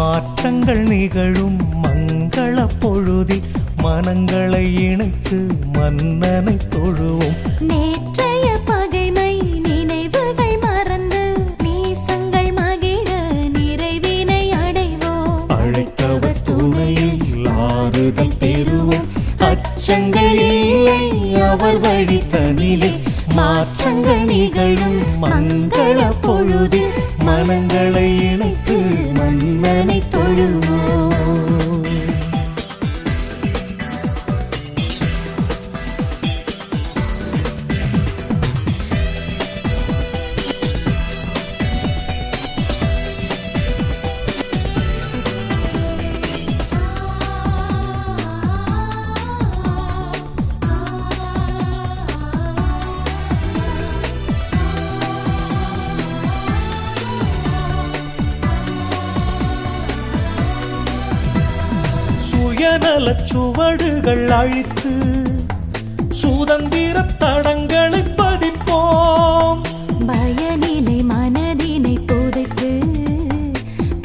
மாற்றங்கள் நிகழும் மங்கள பொழுதில் மனங்களை இணைத்து மன்னனை தொழுவோம். நேற்றைய பகைமை நினைவுகள் மறந்து நேசங்கள் மகிழ நிறைவினை அடைவோம். அழைத்தவர் துணையில் ஆறுதல் பெறுவோம். அச்சங்கள் இல்லை அவர் வழி தனிலே மாற்றங்கள் நிகழும் மங்கள பொழுதில் மனங்களை இணைத்து சுயநலச் சுவடுகள் அழித்து சுதந்திர தடங்களை பதிப்போம். பயனிலை மனதினை புதைத்து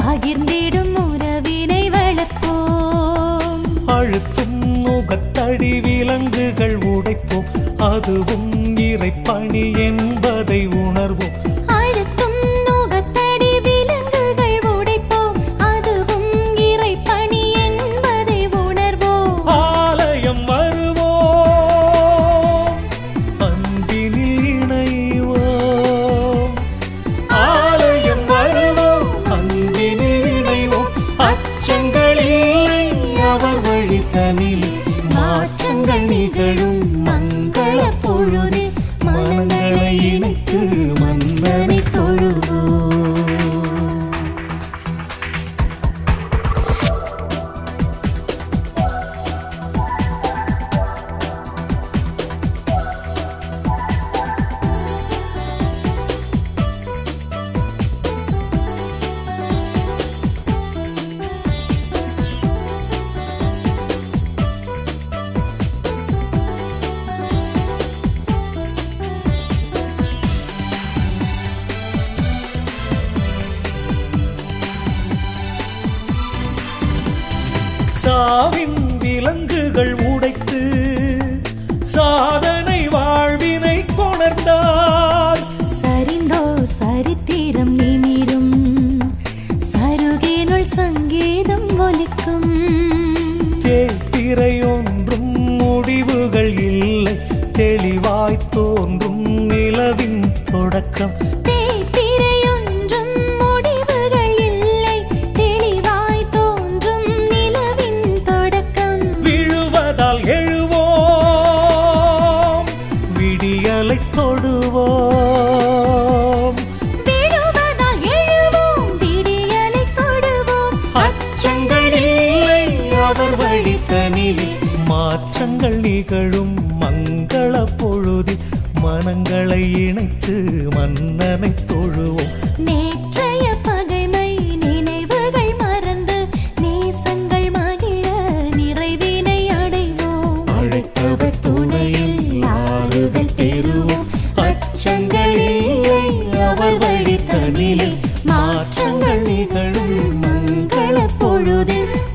பகிர்ந்திடும் உறவினை வளர்ப்போம். அழுத்தும் முகத்தடி விலங்குகள் உடைப்போம். அதுவும் இறைப்பணி என்பதை உணர்வோம். மாற்றங்கள் நிகழும் மங்கள பொழுதில் மனங்களை இணைத்து மன்னனை சாவின் விலங்குகள் உடைத்து சாதனை வாழ்வினை கொணர்ந்தார். சரிந்தோர் சரித்திரம் நிமிரும் சருகினுள் சங்கீதம் ஒலிக்கும். தேய்பிறை ஒன்றும் முடிவுகள் இல்லை தெளிவாய் தோன்றும் நிலவின் தொடக்கம். இல்லை அவர் வழி தனிலே மாற்றங்கள் நிகழும் மங்கள பொழுதில். மனங்களை இணைத்து மன்னனை தொழுவோம். நேற்றைய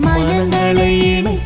மனங்களை இணை